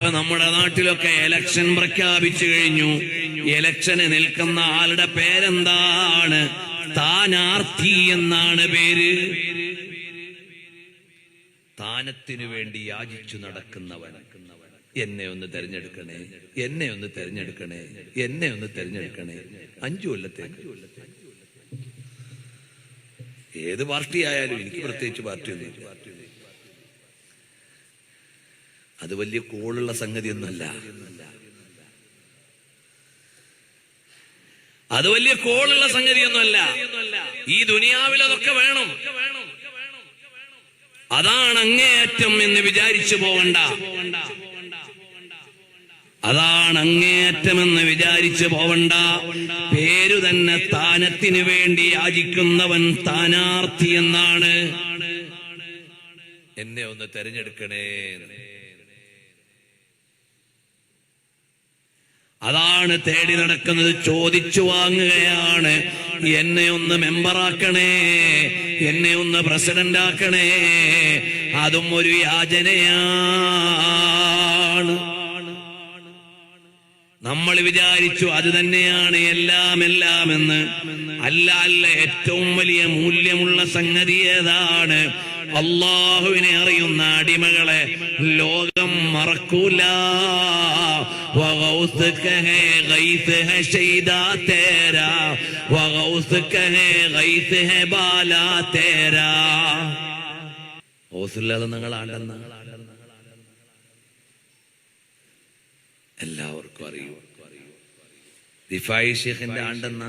നമ്മുടെ നാട്ടിലൊക്കെ എലക്ഷൻ പ്രഖ്യാപിച്ചു കഴിഞ്ഞു. എലക്ഷന് നിൽക്കുന്ന ആളുടെ പേരെന്താണ്? സ്ഥാനാർത്ഥി എന്നാണ് പേര്. സ്ഥാനത്തിനു വേണ്ടി യാചിച്ചു നടക്കുന്നവൻ എന്നെ ഒന്ന് തെരഞ്ഞെടുക്കണേ എന്നെ ഒന്ന് തെരഞ്ഞെടുക്കണേ എന്നെ ഒന്ന് തെരഞ്ഞെടുക്കണേ. അഞ്ചു കൊല്ലത്തേക്ക്. ഏത് പാർട്ടി ആയാലും എനിക്ക് പ്രത്യേകിച്ച് പാർട്ടിയൊന്നുമില്ല. അത് വലിയ കോളുള്ള സംഗതിയൊന്നുമല്ല. അത് വലിയ കോളുള്ള സംഗതിയൊന്നുമല്ല. ഈ ദുനിയാവിൽ അതൊക്കെ വേണം. അതാണ് അങ്ങേയറ്റം എന്ന് വിചാരിച്ചു പോകണ്ട അതാണ് അങ്ങേയറ്റമെന്ന് വിചാരിച്ചു പോവണ്ട. പേരു തന്നെ സ്ഥാനത്തിന് വേണ്ടി യാചിക്കുന്നവൻ താനാർത്ഥി എന്നാണ്. എന്നെ ഒന്ന് തെരഞ്ഞെടുക്കണേ അതാണ് തേടി നടക്കുന്നത്. ചോദിച്ചു വാങ്ങുകയാണ്. എന്നെ ഒന്ന് മെമ്പറാക്കണേ. എന്നെ ഒന്ന് പ്രസിഡന്റ് ആക്കണേ അതും ഒരു യാചനയാണ്. നമ്മൾ വിചാരിച്ചു അത് തന്നെയാണ് എല്ലാം എല്ലാം എന്ന് അല്ല അല്ല ഏറ്റവും വലിയ മൂല്യമുള്ള സംഗതി ഏതാണ്? അള്ളാഹുവിനെ അറിയുന്ന അടിമകളെ ലോകം മറക്കൂല. وغوثك ہے غیث ہے شیدا تیرا وغوثك ہے غیث ہے بالا تیرا ഹൗസില്ലാതെ നിങ്ങളാണ്ടെന്ന് എല്ലാവർക്കും അറിയൂ. ദിഫായി ഷെയ്ഖിന്റെ ആണ്ടെന്ന?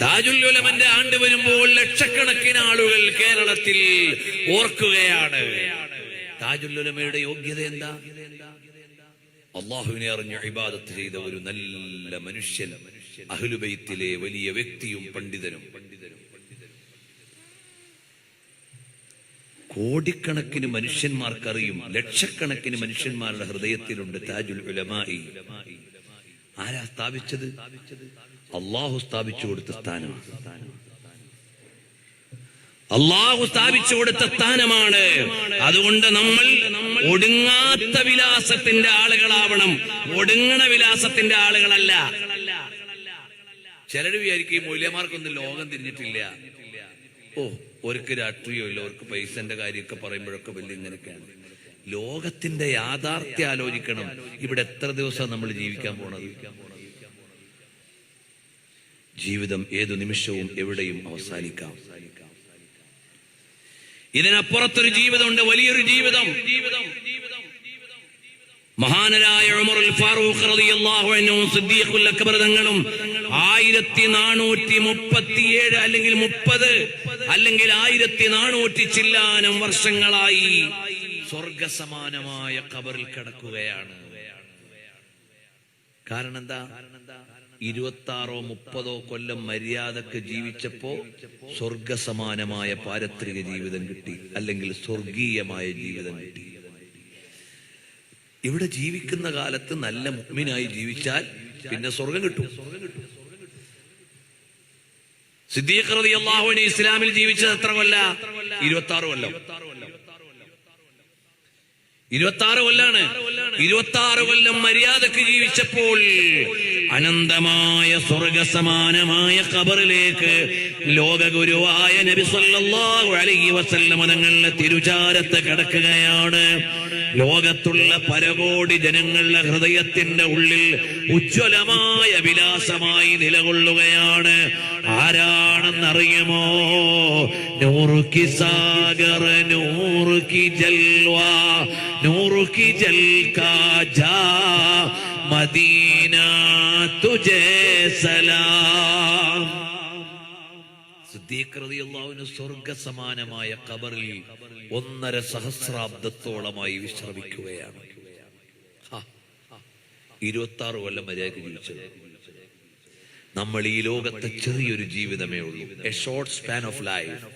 താജുല്ലുലമന്റെ ആണ്ട് വരുമ്പോൾ ലക്ഷക്കണക്കിന് ആളുകൾ കേരളത്തിൽ ഓർക്കുകയാണ്. താജുല്ലുലമയുടെ യോഗ്യത എന്താ? അള്ളാഹുവിനെ അറിഞ്ഞ ഇബാദത്ത് ചെയ്ത ഒരു നല്ല മനുഷ്യൻ അഹ്ലുബൈത്തിലെ വലിയ വ്യക്തിയും പണ്ഡിതനും. കോടിക്കണക്കിന് മനുഷ്യന്മാർക്കറിയും ലക്ഷക്കണക്കിന് മനുഷ്യന്മാരുടെ ഹൃദയത്തിലുണ്ട് താജുൽ ഉലമായി ആരാ സ്ഥാപിച്ചത്? അള്ളാഹു സ്ഥാപിച്ചു കൊടുത്ത സ്ഥാനം അള്ളാഹു സ്ഥാപിച്ചു കൊടുത്ത സ്ഥാനമാണ്. അതുകൊണ്ട് നമ്മൾ ഒടുങ്ങാത്ത വിലാസത്തിന്റെ ആളുകളാവണം. ഒടുങ്ങണ വിലാസത്തിന്റെ ആളുകളല്ല. ചിലര് വിചാരിക്കും ഈ മൂല്യമാർക്കൊന്നും ലോകം തിരിഞ്ഞിട്ടില്ല. ഓ ഓർക്ക് രാഷ്ട്രീയമില്ല ഓർക്ക് പൈസന്റെ കാര്യമൊക്കെ പറയുമ്പോഴൊക്കെ വലിയ ഇങ്ങനെയൊക്കെയാണ്. ലോകത്തിന്റെ യാഥാർത്ഥ്യം ആലോചിക്കണം. ഇവിടെ എത്ര ദിവസം നമ്മൾ ജീവിക്കാൻ പോണത്? ജീവിതം ഏതു നിമിഷവും എവിടെയും അവസാനിക്കാം. ഇതിനപ്പുറത്തൊരു ജീവിതമുണ്ട് വലിയൊരു ജീവിതം. മഹാനരായ ഉമറുൽ ഫാറൂഖ് സിദ്ദീഖുൽ അക്ബർ തങ്ങളും ആയിരത്തി നാനൂറ്റി മുപ്പത്തിയേഴ് അല്ലെങ്കിൽ മുപ്പത് അല്ലെങ്കിൽ ആയിരത്തി നാനൂറ്റി ചില്ലാനം വർഷങ്ങളായി സ്വർഗസമാനമായ കബറിൽ കിടക്കുകയാണ്. കാരണം എന്താ? ഇരുപത്തി ആറോ മുപ്പതോ കൊല്ലം മര്യാദയ്ക്ക് ജീവിച്ചപ്പോ സ്വർഗസമാനമായ പാരത്രിക ജീവിതം കിട്ടി. അല്ലെങ്കിൽ സ്വർഗീയമായ ജീവിതം കിട്ടി. ഇവിടെ ജീവിക്കുന്ന കാലത്ത് നല്ല മുഗ്മിനായി ജീവിച്ചാൽ പിന്നെ സ്വർഗം കിട്ടും. സിദ്ദീഖ് അൻഹു ഇസ്ലാമിൽ ജീവിച്ചത് എത്ര കൊല്ല? ഇരുപത്തി ആറ് കൊല്ലം. ഇരുപത്തി ആറ് കൊല്ലാണ്. ഇരുപത്തി ആറ് കൊല്ലം മര്യാദയ്ക്ക് ജീവിച്ചപ്പോൾ അനന്തമായ സ്വർഗസമാനമായ കബറിലേക്ക് ലോകഗുരുവായ നബി സല്ലല്ലാഹു അലൈഹി വസല്ലമ തങ്ങളുടെ തിരുചാരത്ത് കടക്കുകയാണ്. ലോകത്തുള്ള പരകോടി ജനങ്ങളുടെ ഹൃദയത്തിന്റെ ഉള്ളിൽ ഉജ്ജ്വലമായ വിലാസമായി നിലകൊള്ളുകയാണ്. ആരാണെന്നറിയുമോ? നൂറുക്കി സാഗർ നൂറുക്കി ജൽവ നൂറുക്കി ജൽക്കാ ജാ മദീന തുജേ സലാം സിദ്ദീഖ് റളിയല്ലാഹുവിന് സ്വർഗസമാനമായ കബറിൽ ഒന്നര സഹസ്രാബ്ദത്തോളമായി വിശ്രമിക്കുകയാണ്. ഇരുപത്തി ആറ് കൊല്ലം മര്യാദ ജീവിച്ചത്. നമ്മൾ ഈ ലോകത്തെ ചെറിയൊരു ജീവിതമേ ഉള്ളൂ. A short span of life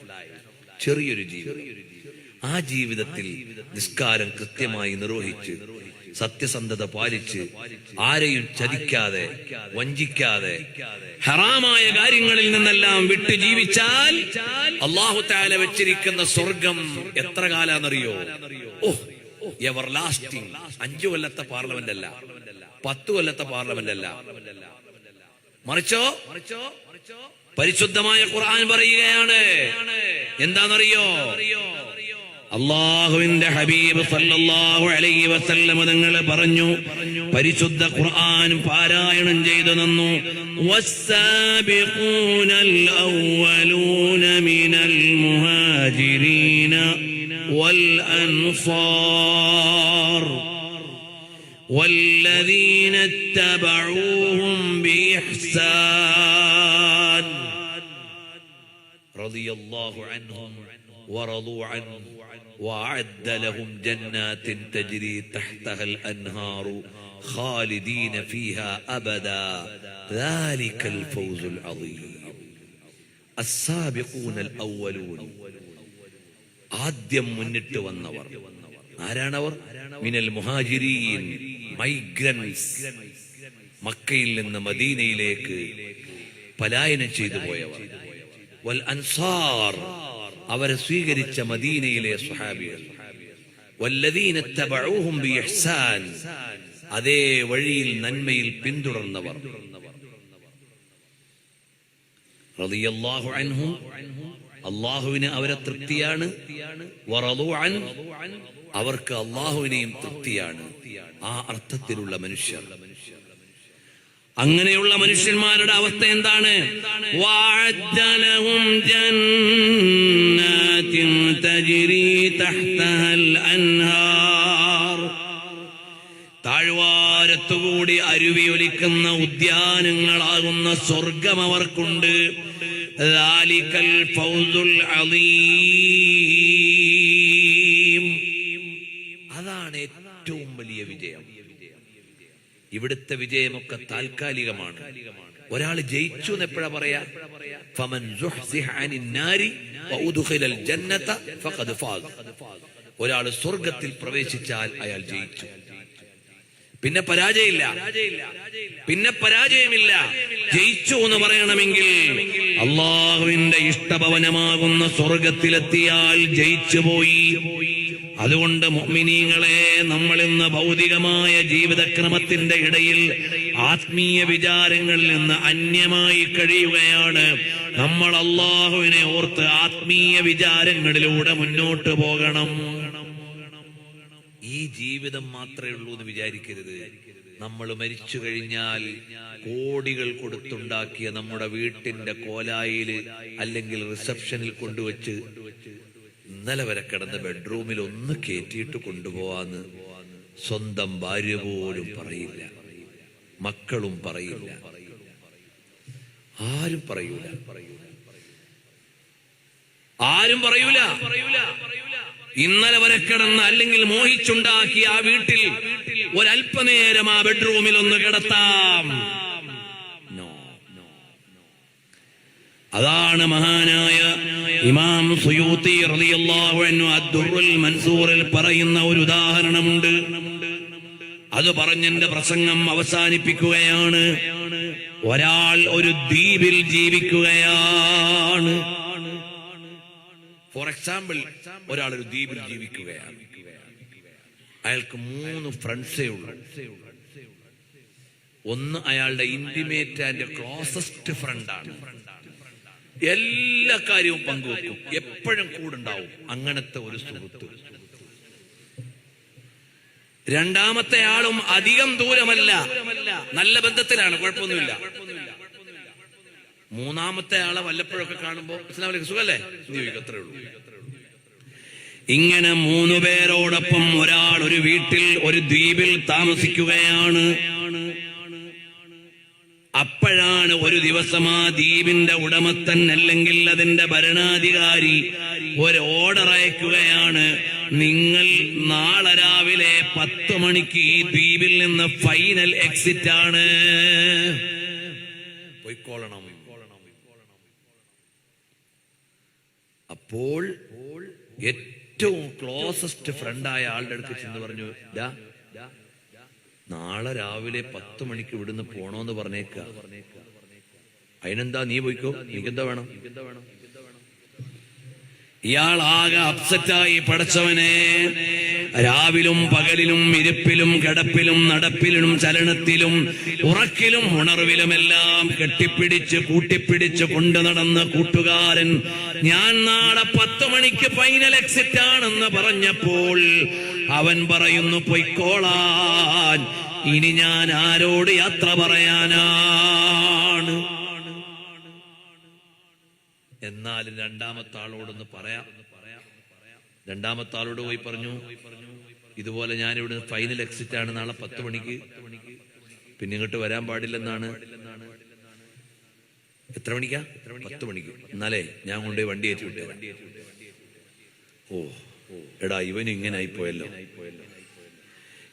ചെറിയൊരു ജീവിതം. ആ ജീവിതത്തിൽ നിസ്കാരം കൃത്യമായി നിർവഹിച്ച് സത്യസന്ധത പാലിച്ച് ആരെയും ചതിക്കാതെ വഞ്ചിക്കാതെ ഹറാമായ കാര്യങ്ങളിൽ നിന്നെല്ലാം വിട്ട് ജീവിച്ചാൽ അള്ളാഹു താല വെച്ചിരിക്കുന്ന സ്വർഗം എത്ര കാലാന്നറിയോ ഓ എവർ ലാസ്റ്റിംഗ്. അഞ്ചു കൊല്ലത്തെ പാർലമെന്റ് അല്ല. പത്തു കൊല്ലത്തെ പാർലമെന്റ് അല്ല. മറിച്ചോ? പരിശുദ്ധമായ ഖുർആൻ പറയുകയാണ്. എന്താണെന്നറിയോ? അള്ളാഹുവിന്റെ ഹബീബ് സല്ലല്ലാഹു അലൈഹി വസല്ലം തങ്ങൾ പറഞ്ഞു പരിശുദ്ധ ഖുർആൻ പാരായണം ചെയ്തു തന്നു വസ്സാബിഖൂനൽ അവ്വലൂന മിനൽ മുഹാജിരീന വൽ അൻസാർ والذين اتبعوهم بإحسان رضي الله عنهم ورضوا عنه وأعد لهم جنات تجري تحتها الأنهار خالدين فيها أبدا ذلك الفوز العظيم السابقون الأولون ആദ്യം മുന്നിട്ട് വന്നവർ ആരാണവർ മിനൽ മുഹാജിരീൻ മൈഗ്രൻസ് മക്കയിൽ നിന്ന് മദീനയിലേക്ക് പലായനം ചെയ്തു പോയവർ വൽ അൻസാർ അവരെ സ്വീകരിച്ച മദീനയിലെ സ്വഹാബികൾ. അതേ വഴിയിൽ നന്മയിൽ പിന്തുടർന്നവർ. അള്ളാഹുവിന് അവരെ തൃപ്തിയാണ്. അവർക്ക് അള്ളാഹുവിനെയും തൃപ്തിയാണ്. ആ അർത്ഥത്തിലുള്ള മനുഷ്യർ. അങ്ങനെയുള്ള മനുഷ്യന്മാരുടെ അവസ്ഥ എന്താണ്? താഴ്വാരത്തുകൂടി അരുവി ഒലിക്കുന്ന ഉദ്യാനങ്ങളാകുന്ന സ്വർഗം അവർക്കുണ്ട്. ലാലിക്കൽ ഫൗസുൽ അലീ ഇവിടുത്തെ വിജയമൊക്കെ താൽക്കാലികമാണ്. ഒരാൾ ജയിച്ചു എന്ന് എപ്പോഴാ പറയാ ഒരാൾ സ്വർഗത്തിൽ പ്രവേശിച്ചാൽ അയാൾ ജയിച്ചു. പിന്നെ പരാജയമില്ല. പിന്നെ പരാജയമില്ല. ജയിച്ചു എന്ന് പറയണമെങ്കിൽ അള്ളാഹുവിന്റെ ഇഷ്ടഭവനമാകുന്ന സ്വർഗത്തിലെത്തിയാൽ ജയിച്ചു പോയി അതുകൊണ്ട് മുഅ്മിനീങ്ങളെ നമ്മൾ ഇന്ന് ഭൗതികമായ ജീവിതക്രമത്തിന്റെ ഇടയിൽ ആത്മീയ വിചാരങ്ങളിൽ നിന്ന് അന്യമായി കഴിയുകയാണ്. നമ്മൾ അള്ളാഹുവിനെ ഓർത്ത് ആത്മീയ വിചാരങ്ങളിലൂടെ മുന്നോട്ട് പോകണം. ഈ ജീവിതം മാത്രമേ ഉള്ളൂ എന്ന് വിചാരിക്കരുത്. നമ്മൾ മരിച്ചു കഴിഞ്ഞാൽ കോടികൾ കൊടുത്തുണ്ടാക്കിയ നമ്മുടെ വീട്ടിന്റെ കോലായിൽ അല്ലെങ്കിൽ റിസപ്ഷനിൽ കൊണ്ടുവച്ച് ഇന്നലെ വരെ കിടന്ന ബെഡ്റൂമിൽ ഒന്ന് കയറ്റിയിട്ട് കൊണ്ടുപോവാന്ന് സ്വന്തം ഭാര്യ പോലും പറയില്ല. മക്കളും പറയില്ല. ആരും പറയൂല. ആരും പറയൂല. ഇന്നലെ വരെ കിടന്ന് അല്ലെങ്കിൽ മോഹിച്ചുണ്ടാക്കിയ ആ വീട്ടിൽ ഒരല്പനേരം ആ ബെഡ്റൂമിൽ ഒന്ന് കിടത്താം. അതാണ് മഹാനായ ഇമാം സുയൂത്തി റളിയല്ലാഹു അൻഹു അദ്ദുറുൽ മൻസൂറിൽ പറയുന്ന ഒരു ഉദാഹരണമുണ്ട്. അത് പറഞ്ഞെന്റെ പ്രസംഗം അവസാനിപ്പിക്കുകയാണ്. ഒരാൾ ഒരു ദ്വീപിൽ ജീവിക്കുകയാണ്. ഫോർ എക്സാമ്പിൾ ഒരാൾ ഒരു ദ്വീപിൽ ജീവിക്കുകയാണ്. അയാൾക്ക് മൂന്ന് ഫ്രണ്ട്സേ ഉള്ളൂ. ഒന്ന് അയാളുടെ ഇന്റിമേറ്റ് ആൻഡ് ക്ലോസസ്റ്റ് ഫ്രണ്ടാണ് എല്ലാ കാര്യവും പങ്കുവെക്കും. എപ്പോഴും കൂടുണ്ടാവും. അങ്ങനത്തെ ഒരു സുഹൃത്ത്. രണ്ടാമത്തെ ആളും അധികം ദൂരമല്ല. നല്ല ബന്ധത്തിലാണ്. കുഴപ്പമൊന്നുമില്ല. മൂന്നാമത്തെ ആളെ വല്ലപ്പോഴൊക്കെ കാണുമ്പോ ഇസ്ലാമിലേക്ക് സുഖല്ലേ? അത്രേ ഉള്ളൂ. ഇങ്ങനെ മൂന്നു പേരോടൊപ്പം ഒരാൾ ഒരു വീട്ടിൽ ഒരു ദ്വീപിൽ താമസിക്കുകയാണ്. അപ്പോഴാണ് ഒരു ദിവസം ആ ദ്വീപിന്റെ ഉടമസ്ഥൻ അല്ലെങ്കിൽ അതിന്റെ ഭരണാധികാരി ഒരു ഓർഡർ അയക്കുകയാണ്. നിങ്ങൾ നാളെ രാവിലെ പത്ത് മണിക്ക് ഈ ദ്വീപിൽ നിന്ന് ഫൈനൽ എക്സിറ്റ് ആണ്. അപ്പോൾ ഏറ്റവും ക്ലോസസ്റ്റ് ഫ്രണ്ടായ ആളുടെ അടുത്ത് ചെന്ന് പറഞ്ഞു "ഡാ, നാളെ രാവിലെ പത്ത് മണിക്ക് ഇവിടുന്ന് പോണോന്ന് പറഞ്ഞേക്ക. അതിനെന്താ നീ പോയിക്കോ? എനിക്കെന്താ വേണം? ഇയാൾ ആകെ അപ്സെറ്റായി പഠിച്ചവനെ രാവിലും പകലിലും ഇരിപ്പിലും കിടപ്പിലും നടപ്പിലും ചലനത്തിലും ഉറക്കിലും ഉണർവിലുമെല്ലാം കെട്ടിപ്പിടിച്ച് കൂട്ടിപ്പിടിച്ച് കൊണ്ടു നടന്ന കൂട്ടുകാരൻ ഞാൻ നാളെ പത്ത് മണിക്ക് ഫൈനൽ എക്സിറ്റ് ആണെന്ന് പറഞ്ഞപ്പോൾ അവൻ പറയുന്നു പൊയ്ക്കോളാൻ. ഇനി ഞാൻ ആരോട് യാത്ര പറയാനാണ്? എന്നാൽ രണ്ടാമത്തെ ആളോടൊന്ന് പറയാം. രണ്ടാമത്തെ ആളോട് പോയി പറഞ്ഞു ഇതുപോലെ ഞാൻ ഇവിടെ ഫൈനൽ എക്സിറ്റ് ആണ് നാളെ പത്ത് മണിക്ക്. പിന്നെ ഇങ്ങോട്ട് വരാൻ പാടില്ലെന്നാണ്. എത്ര മണിക്കാ? പത്ത് മണിക്ക്. എന്നാലേ ഞാൻ കൊണ്ടുപോയി വണ്ടി ഏറ്റി ഓ എടാ ഇവൻ ഇങ്ങനെ ആയിപ്പോയല്ലോ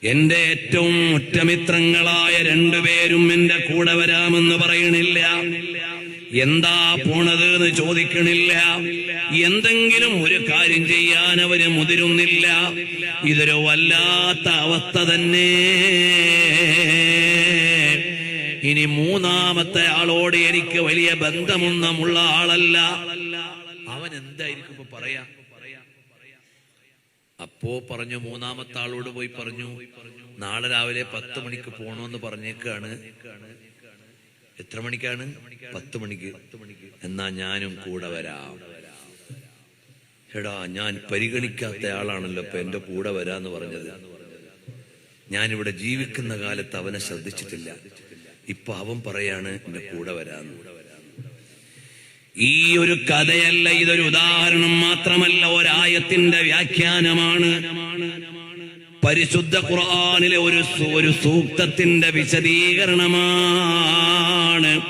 എന്റെ ഏറ്റവും ഒറ്റമിത്രങ്ങളായ രണ്ടുപേരും എന്റെ കൂടെ വരാമെന്ന് പറയണില്ല. എന്താ പോണത് എന്ന് ചോദിക്കണില്ല. എന്തെങ്കിലും ഒരു കാര്യം ചെയ്യാൻ അവർ മുതിരുന്നില്ല. ഇതൊരു വല്ലാത്ത അവസ്ഥ തന്നെ. ഇനി മൂന്നാമത്തെ ആളോട് എനിക്ക് വലിയ ബന്ധമൊന്നുമുള്ള ആളല്ല. അവൻ എന്തായിരിക്കും ഇപ്പൊ പറയാ? അപ്പോ പറഞ്ഞു മൂന്നാമത്തെ ആളോട് പോയി പറഞ്ഞു നാളെ രാവിലെ പത്ത് മണിക്ക് പോണോന്ന് പറഞ്ഞേക്കാണ്. എത്ര മണിക്കാണ്? പത്ത് മണിക്ക്. എന്നാ ഞാനും കൂടെ വരാം. എടാ ഞാൻ പരിഗണിക്കാത്ത ആളാണല്ലോ ഇപ്പൊ എന്റെ കൂടെ വരാന്ന് പറഞ്ഞത്. ഞാനിവിടെ ജീവിക്കുന്ന കാലത്ത് അവനെ ശ്രദ്ധിച്ചിട്ടില്ല. ഇപ്പൊ അവൻ പറയാണ് എന്റെ കൂടെ വരാന്ന്. ഈ ഒരു കഥയല്ല ഇതൊരു ഉദാഹരണം മാത്രമല്ല ഒരായത്തിന്റെ വ്യാഖ്യാനമാണ്. പരിശുദ്ധ ഖുർആാനിലെ ഒരു ഒരു സൂക്തത്തിന്റെ വിശദീകരണമാണ്.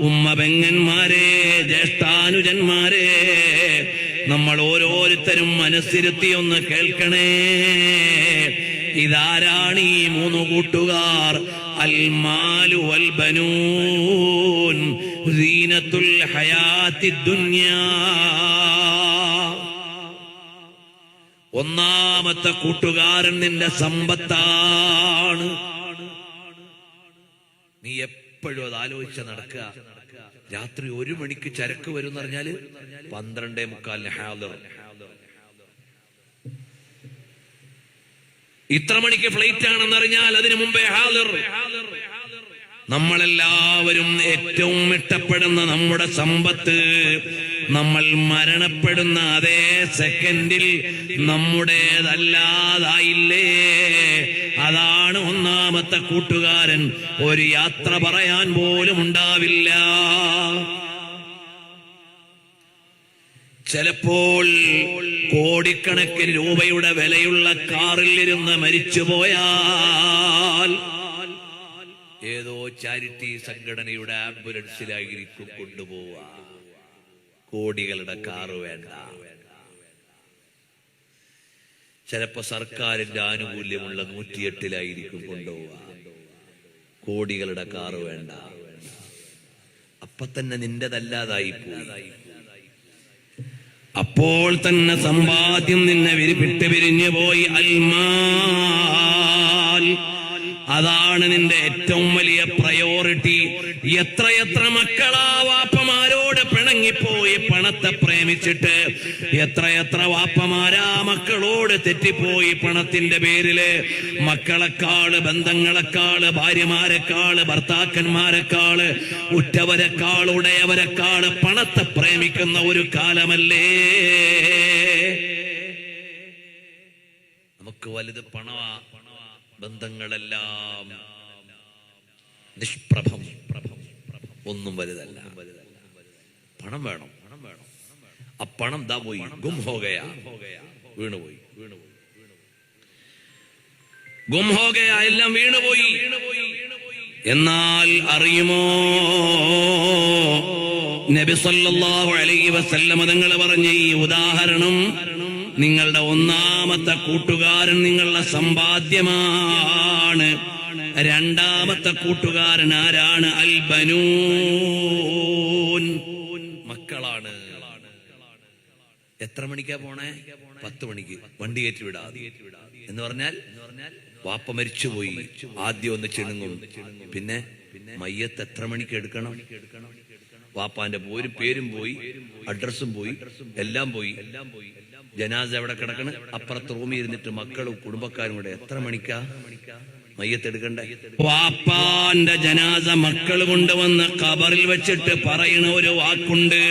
ഉമ്മ പെങ്ങന്മാരെ ജ്യേഷ്ഠാനുജന്മാരെ നമ്മൾ ഓരോരുത്തരും മനസ്സിരുത്തി ഒന്ന് കേൾക്കണേ. ഇതാരാണ് ഈ മൂന്ന് കൂട്ടുകാർ? അൽമാലു അൽബനൂൻ ബനൂൻ സീനത്തുൽ ഹയാത്തി ഒന്നാമത്തെ കൂട്ടുകാരൻ നിന്റെ സമ്പത്താണ്. നീ എപ്പോഴും അത് ആലോചിച്ച നടക്കുക. രാത്രി ഒരു മണിക്ക് ചരക്ക് വരും എന്ന് പറഞ്ഞാൽ പന്ത്രണ്ടേ മുക്കാലിന് ഹാദർ. ഇത്ര മണിക്ക് ഫ്ലൈറ്റ് ആണെന്ന് അറിഞ്ഞാൽ അതിനു മുമ്പേ ഹാദർ. നമ്മളെല്ലാവരും ഏറ്റവും ഇഷ്ടപ്പെടുന്ന നമ്മുടെ സമ്പത്ത്. നമ്മൾ മരണപ്പെടുന്ന അതേ സെക്കൻഡിൽ നമ്മുടേതല്ലാതായില്ലേ? അതാണ് ഒന്നാമത്തെ കൂട്ടുകാരൻ. ഒരു യാത്ര പറയാൻ പോലും ഉണ്ടാവില്ല. ചിലപ്പോൾ കോടിക്കണക്കിന് രൂപയുടെ വിലയുള്ള കാറിൽ മരിച്ചുപോയാൽ ഏതോ ചാരിറ്റി സംഘടനയുടെ ആംബുലൻസിലായിരിക്കും കൊണ്ടുപോവാ കോടികളുടെ കാറ് വേണ്ട. ചിലപ്പോ സർക്കാരിന്റെ ആനുകൂല്യമുള്ള നൂറ്റിയെട്ടിലായിരിക്കും കൊണ്ടുപോവാ കോടികളുടെ കാറ് വേണ്ട. അപ്പൊ തന്നെ നിന്റെതല്ലാതായി പോയി അപ്പോൾ തന്നെ സമ്പാദ്യം നിന്നെ വിരിപ്പിട്ട് പിരിഞ്ഞു പോയി അൽമാൽ. അതാണ് നിന്റെ ഏറ്റവും വലിയ പ്രയോറിറ്റി എത്രയെത്ര മക്കളാ വാപ്പമാരോട് പിണങ്ങിപ്പോയി പണത്തെ പ്രേമിച്ചിട്ട് എത്രയെത്ര വാപ്പമാരാ മക്കളോട് തെറ്റിപ്പോയി പണത്തിന്റെ പേരിൽ. മക്കളെക്കാൾ ബന്ധങ്ങളെക്കാൾ ഭാര്യമാരെക്കാൾ ഭർത്താക്കന്മാരെക്കാൾ ഉറ്റവരെക്കാൾ ഉടയവരെക്കാൾ പണത്തെ പ്രേമിക്കുന്ന ഒരു കാലമല്ലേ? നമുക്ക് വലുത് പണവാ ബന്ധങ്ങളെല്ലാം നിഷ്പ്രഭം. ഒന്നും വലുതല്ല. പണം വേണം. പണം വേണം ആ പണം ദാ പോയി. ഗും ഹോകയാ. വീണുപോയി. ഗും ഹോ ഗയാ, എല്ലാം വീണുപോയി. എന്നാൽ അറിയുമോ? നബി സല്ലല്ലാഹു അലൈഹി വസല്ലമ തങ്ങൾ പറഞ്ഞ ഈ ഉദാഹരണം നിങ്ങളുടെ ഒന്നാമത്തെ കൂട്ടുകാരൻ നിങ്ങളുടെ സമ്പാദ്യമാണ്. രണ്ടാമത്തെ കൂട്ടുകാരൻ ആരാണ്? അൽബനൂൻ. മക്കളാണ്. എത്ര മണിക്കാ പോണേ? പത്ത് മണിക്ക്. വണ്ടി കയറ്റി വിടാ. എന്ന് പറഞ്ഞാൽ വാപ്പ മരിച്ചു പോയി ആദ്യം ഒന്ന് ചിണുങ്ങും. പിന്നെ മയ്യത്ത് എത്ര മണിക്ക് എടുക്കണം? വാപ്പാന്റെ പോരും പേരും പോയി. അഡ്രസ്സും പോയി. എല്ലാം പോയി. ജനാസ എവിടെ കിടക്കണ്? അപ്പുറത്ത് റൂമിൽ ഇരുന്നിട്ട് മക്കളും കുടുംബക്കാരും കൂടെ എത്ര മണിക്കാ? മയ്യത്തെടുക്കണ്ടേ വാപ്പാന്റെ ജനാസ മക്കൾ കൊണ്ടുവന്ന് കബറിൽ വെച്ചിട്ട് പറയുന്ന ഒരു വാക്കുണ്ട്.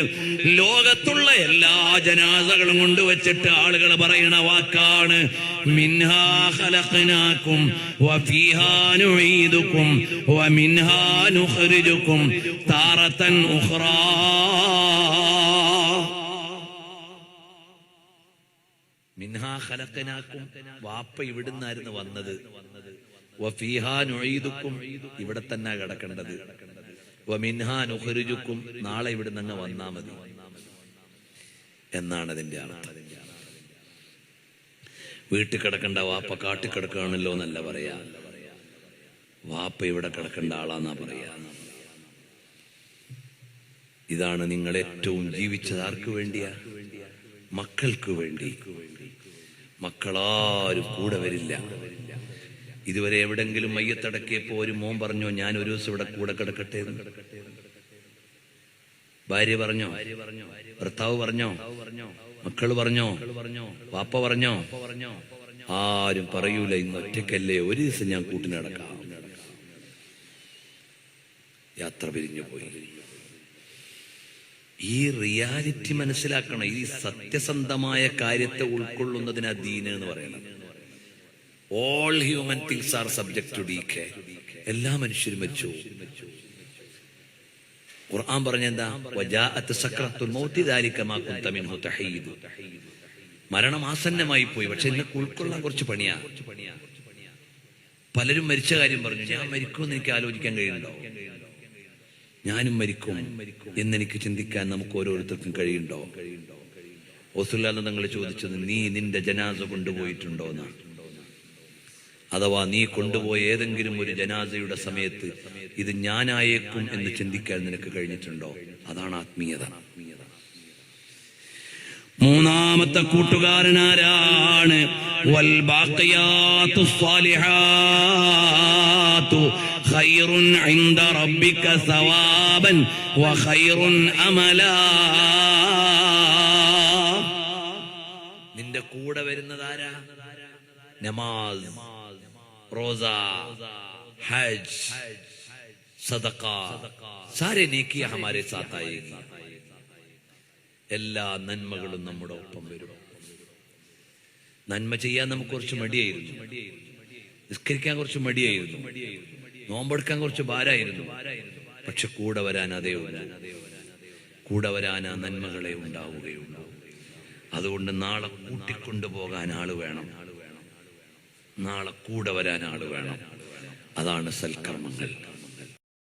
ലോകത്തുള്ള എല്ലാ ജനാസകളും കൊണ്ടുവച്ചിട്ട് ആളുകൾ പറയുന്ന വാക്കാണ്. മിൻഹാ ഖലഖനാകും വഫീഹാ നുഈദുകും വമിൻഹാ നുഖ്രിജുകും താറത്തൻ ഉഖ്റാ മിൻഹാ ഖലഖനാക്കും. വാപ്പ ഇവിടുന്നായിരുന്നു വന്നത്. വഫീഹാ ഇവിടെ തന്നെ കിടക്കേണ്ടത്. വമിൻഹാ നാളെ ഇവിടെ നിന്ന് വന്നാ മതി. എന്നാണ് അതിന്റെ അർത്ഥം. വീട്ടിൽ കിടക്കേണ്ട വാപ്പ കാട്ടിൽ കിടക്കുകയാണല്ലോ എന്നല്ല പറയാ. വാപ്പ ഇവിടെ കിടക്കേണ്ട ആളാന്നാ പറയാ. ഇതാണ് നിങ്ങൾ ഏറ്റവും ജീവിച്ചത് ആർക്ക് വേണ്ടിയാ? മക്കൾക്ക് വേണ്ടി. മക്കളാരും കൂടെ വരില്ല. ഇതുവരെ എവിടെങ്കിലും മയ്യത്തടക്കിയപ്പോ ഒരു മോൻ പറഞ്ഞോ ഞാൻ ഒരു ദിവസം ഇവിടെ കൂടെ കിടക്കട്ടെ. ഭാര്യ പറഞ്ഞോ ഭർത്താവ് പറഞ്ഞോ മക്കൾ പറഞ്ഞോ വാപ്പ പറഞ്ഞോ ആരും പറയൂല ഇന്ന് ഒറ്റക്കല്ലേ ഒരു ദിവസം ഞാൻ കൂട്ടിനടക്കാം. യാത്ര പിരിഞ്ഞു പോയി. ഈ റിയാലിറ്റി മനസ്സിലാക്കണം. ഈ സത്യസന്ധമായ കാര്യത്തെ ഉൾക്കൊള്ളുന്നതിന് ദീന് എന്ന് പറയുന്നത്. All human things are subject to decay എല്ലാ മനുഷ്യരും മരിച്ചു ഖുർആൻ പറഞ്ഞെന്താ മരണം ആസന്നമായി പോയി. പക്ഷെ എന്നെ ഉൾക്കൊള്ളാൻ കുറച്ച് പണിയാ. പലരും മരിച്ച കാര്യം പറഞ്ഞു. ഞാൻ മരിക്കുമെന്ന് എനിക്ക് ആലോചിക്കാൻ കഴിയുന്നുണ്ടോ? ഞാനും മരിക്കും എന്നെനിക്ക് ചിന്തിക്കാൻ നമുക്ക് ഓരോരുത്തർക്കും കഴിയുണ്ടോ? ഒസുല്ലാന്ന് നിങ്ങൾ ചോദിച്ചത് നീ നിന്റെ ജനാസ കൊണ്ടുപോയിട്ടുണ്ടോ അഥവാ നീ കൊണ്ടുപോയ ഏതെങ്കിലും ഒരു ജനാസയുടെ സമയത്ത് ഇത് ഞാനായേക്കും എന്ന് ചിന്തിക്കാൻ നിനക്ക് കഴിഞ്ഞിട്ടുണ്ടോ? അതാണ് ആത്മീയത. മൂന്നാമത്തെ കൂട്ടുകാരനാരാണ് ഇൻദ റബ്ബിക സവാബൻ വ ഖൈറുൻ അമലാ. നിന്റെ കൂടെ വരുന്നതാരാ നമാസ് റോസ ഹജ് സദക്ക. സാരെ നീക്കിയ ഹമാരെ സാത്തായി. എല്ലാ നന്മകളും നമ്മുടെ ഒപ്പം വരും. നന്മ ചെയ്യാൻ നമുക്ക് കുറച്ച് മടിയായിരുന്നു. നിസ്കരിക്കാൻ കുറച്ച് മടിയായിരുന്നു. നോമ്പെടുക്കാൻ കുറച്ച് ഭാരായിരുന്നു പക്ഷെ കൂടെ വരാൻ അതേ ഉള്ളൂ. കൂടെ വരാൻ ആ നന്മകളെ ഉണ്ടാവുകയുള്ളൂ. അതുകൊണ്ട് നാളെ കൂട്ടിക്കൊണ്ടുപോകാൻ ആൾ വേണം. നാളെ കൂടെ വരാൻ ആൾ വേണം. അതാണ് സൽക്കർമ്മങ്ങൾ.